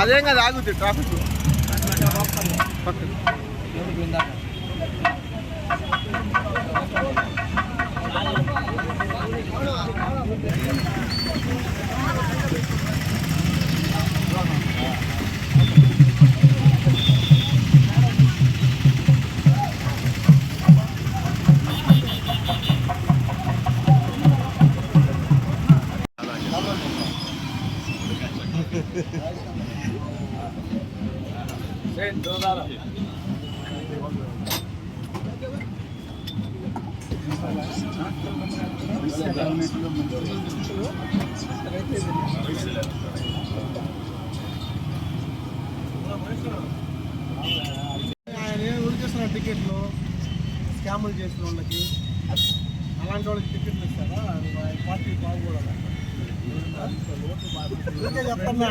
అదేం కదా ఆగుద్ది ట్రాఫిక్ పక్కన. ఆయన టికెట్లు స్కాములు చేసిన వాళ్ళకి అలాంటి వాళ్ళకి టికెట్లు ఇస్తారా అది పార్టీ బాగుపడాలి ఊరికే చెప్తున్నా.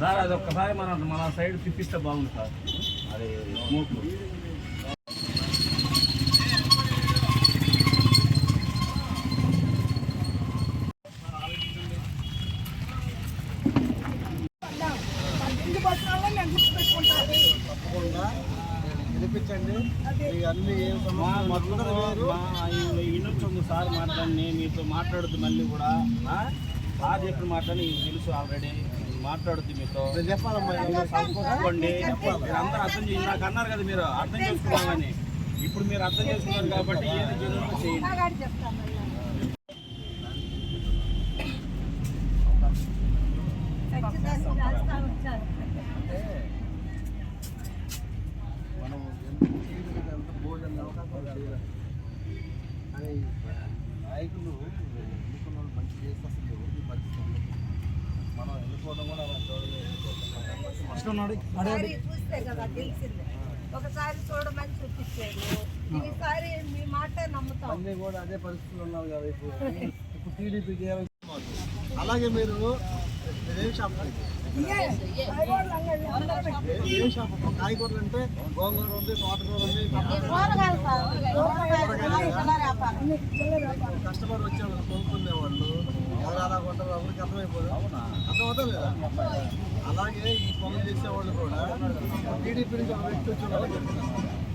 సార్ అది ఒక్కసారి మన మన సైడ్ తిప్పిస్తే బాగుంది సార్. అది స్మోక్ తప్పకుండా వినిపించండి. మీకు అన్ని ఏం మా సమస్యలు మొత్తం అందరూ వేరు. వినొచ్చు సార్ మాట్లాడి మీతో మాట్లాడద్దు మళ్ళీ కూడా. ఆ? సార్ చెప్పిన మీకు తెలుసు ఆల్రెడీ మాట్లాడద్దు మీతో. మీరు అందరూ అర్థం చేసి నాకు అన్నారు కదా మీరు అర్థం చేసుకున్నామని. ఇప్పుడు మీరు అర్థం చేసుకున్నారు కాబట్టి ఏది జరుగుతుందో చేయండి. మనం ఎంత తీసుకుంటే అంత భోజనం అవకాశం నాయకులు ఎన్నుకున్న వాళ్ళు మంచి చేస్తే అసలు ఎవరికి పరిస్థితి మనం ఎన్నుకోవడం కూడా చూస్తే కదా తెలిసింది. ఒకసారి చూడమని చూపించారు ఈసారి మీ మాట నమ్ముతాం. అన్నీ కూడా అదే పరిస్థితులు ఉన్నారు కదా ఇప్పుడు. ఇప్పుడు ఏమైంది అలాగే మీరు షాప్ షాప్ కాయగూరలు అంటే గోంగూర ఉంది తోటకూర ఉంది కస్టమర్ వచ్చేవాళ్ళు కొనుక్కునే వాళ్ళు ఎవరు అలా కొంటారు ఎవరికి అర్థమైపోదు అర్థమవుతుంది కదా అలాగే ఈ పనులు చేసేవాళ్ళు కూడా టీడీపీ నుంచి ఒక వ్యక్తి వచ్చేవాళ్ళు చెప్తున్నారు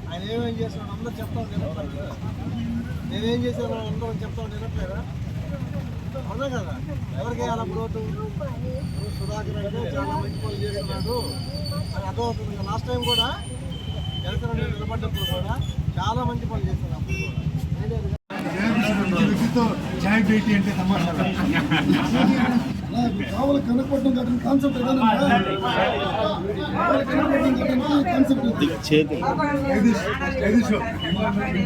ఆయన ఏమేం చేస్తున్నాడు అందరూ చెప్తాను నేనేం చేశాను అందరూ చెప్తాను వినట్లేదా అవునా కదా? ఎవరికి వేయాలి సుధాకర్ అంటే చాలా మంచి పనులు చేస్తున్నాడు. అని అర్థమవుతుంది లాస్ట్ టైం కూడా జనసేన నిలబడ్డప్పుడు కూడా చాలా మంచి పనులు చేస్తున్నాడు అప్పుడు కూడా. చాయ్ భేటీ అంటే తమాషా కావాలి కనుక్కోవడం కాదు కాన్సెప్ట్ కాన్సెప్ట్